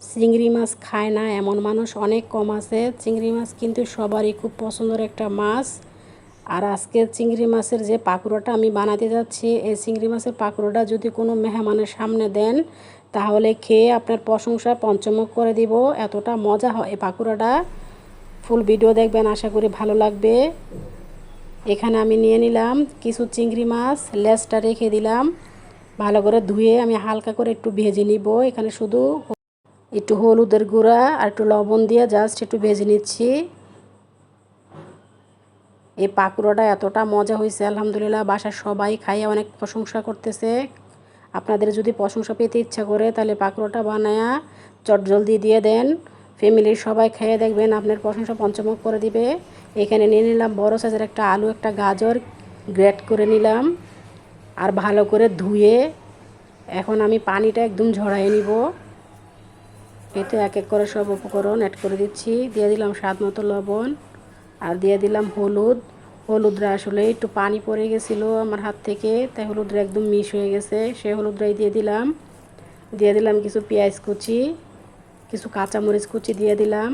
চিংড়ি মাছ খায় না, এমন মানুষ অনেক কম আছে। চিংড়ি মাছ কিন্তু সবারই খুব পছন্দের একটা মাছ। আর আজকে চিংড়ি মাছের যে পাকুড়াটা আমি বানাতে যাচ্ছি, এই চিংড়ি মাছের পাকুড়াটা যদি কোনো মেহমানের সামনে দেন, তাহলে খেয়ে আপনার প্রশংসা পঞ্চমুখ করে দিব। এতটা মজা হয় এই পাকুড়াটা। ফুল ভিডিও দেখবেন, আশা করি ভালো লাগবে। এখানে আমি নিয়ে নিলাম কিছু চিংড়ি মাছ, লেজটা রেখে দিলাম। ভালো করে ধুয়ে আমি হালকা করে একটু ভেজে নিব। এখানে শুধু একটু হলুদের গুঁড়া আর একটু লবণ দিয়ে জাস্ট একটু ভেজে নিচ্ছি। এই পাকুড়াটা এতটা মজা হয়েছে, আলহামদুলিল্লাহ। বাসার সবাই খাইয়ে অনেক প্রশংসা করতেছে। আপনাদের যদি প্রশংসা পেতে ইচ্ছা করে, তাহলে পাকুড়াটা বানায়া চট জলদি দিয়ে দেন। ফ্যামিলির সবাই খেয়ে দেখবেন, আপনার প্রশংসা পঞ্চমুখ করে দিবে। এখানে নিয়ে নিলাম বড় সাইজের একটা আলু, একটা গাজর গ্রেট করে নিলাম। আর ভালো করে ধুয়ে, এখন আমি পানিটা একদম ঝরাই নিব। এতে এক এক করে সব উপকরণ অ্যাড করে দিচ্ছি। দিয়ে দিলাম স্বাদ মতো লবণ আর দিয়ে দিলাম হলুদ। হলুদরা আসলে একটু পানি পড়ে গেছিল আমার হাত থেকে, তাই হলুদরা একদম মিশ হয়ে গেছে। সেই হলুদরাই দিয়ে দিলাম। দিয়ে দিলাম কিছু পেঁয়াজ কুচি, কিছু কাঁচামরিচ কুচি দিয়ে দিলাম।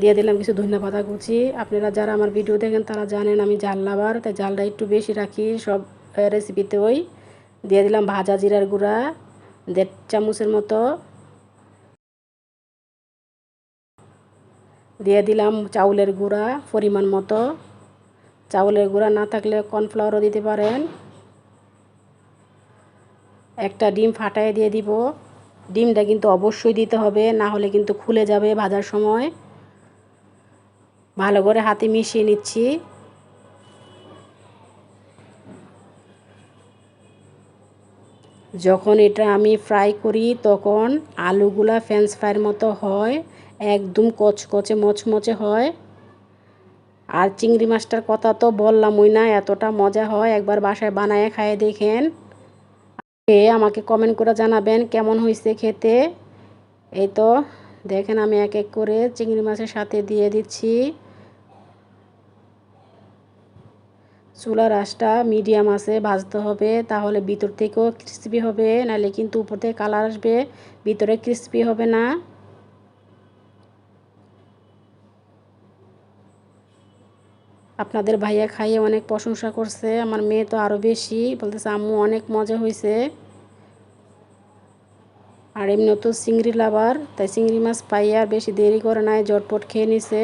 দিয়ে দিলাম কিছু ধনিয়া পাতা কুচি। আপনারা যারা আমার ভিডিও দেখেন তারা জানেন আমি জাল লাবার তাই জালটা একটু বেশি রাখি সব রেসিপিতে ওই দিয়ে দিলাম ভাজা জিরার গুঁড়া, দেড় চামচের মতো দিয়ে দিলাম চাউলের গুঁড়া পরিমাণ মতো। চাউলের গুঁড়া না থাকলে কর্নফ্লাওয়ারও দিতে পারেন। একটা ডিম ফাটাই দিয়ে দিব। ডিমটা কিন্তু অবশ্যই দিতে হবে, না হলে কিন্তু খুলে যাবে ভাজার সময়। ভালো করে হাতে মিশিয়ে নিচ্ছি। যখন এটা আমি ফ্রাই করি, তখন আলুগুলা ফ্রেঞ্চ ফ্রাইয়ের মতো হয়, একদম কচকচে, মচমচে হয়। আর চিংড়ি মাছটার কথা তো বললামই না, এতটা মজা হয়। একবার বাসায় বানায় খায় দেখেন। আমাকে কমেন্ট করে জানাবেন কেমন হয়েছে খেতে। এই তো, দেখেন আমি এক এক করে চিংড়ি মাছের সাথে দিয়ে দিচ্ছি। চুলার আঁচটা মিডিয়াম আছে, ভাজতে হবে, তাহলে ভিতর থেকেও ক্রিস্পি হবে নাহলে কিন্তু উপর থেকে কালার আসবে, ভিতরে ক্রিস্পি হবে না। আপনাদের ভাইয়া খাইয়ে অনেক প্রশংসা করছে, আমার মেয়ে তো আরও বেশি, বলতেছে, আম্মু, অনেক মজা হয়েছে আর এমনি তো চিংড়ি লাভার তাই চিংড়ি মাছ পাইয়ে আর বেশি দেরি করে নাই জটপট খেয়ে নিছে।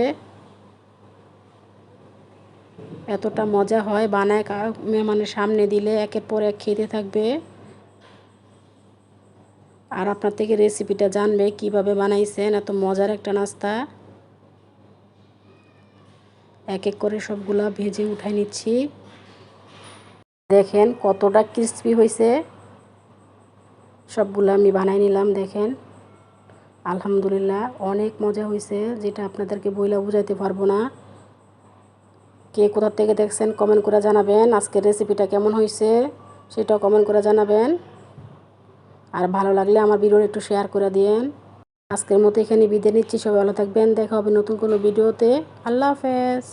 এতটা মজা হয় বানায় মেহমানের সামনে দিলে একের পর এক খেতে থাকবে। আর আপনার থেকে রেসিপিটা জানবে কীভাবে বানাইছেন, এত মজার একটা নাস্তা। এক এক করে সবগুলা ভেজে উঠাই নিচ্ছি। দেখেন কতটা ক্রিস্পি হয়েছে সবগুলো আমি বানাই নিলাম, দেখেন। আলহামদুলিল্লাহ অনেক মজা হয়েছে যেটা আপনাদেরকে বইলা বুঝাইতে পারব না। কে কোথার থেকে দেখছেন কমেন্ট করে জানাবেন। আজকের রেসিপিটা কেমন হয়েছে সেটাও কমেন্ট করে জানাবেন। আর ভালো লাগলে আমার ভিডিও একটু শেয়ার করে দিন আজকের মতো এখানে বিদায় নিচ্ছি। সবাই ভালো থাকবেন। দেখা হবে নতুন কোনো ভিডিওতে আল্লাহ হাফেজ।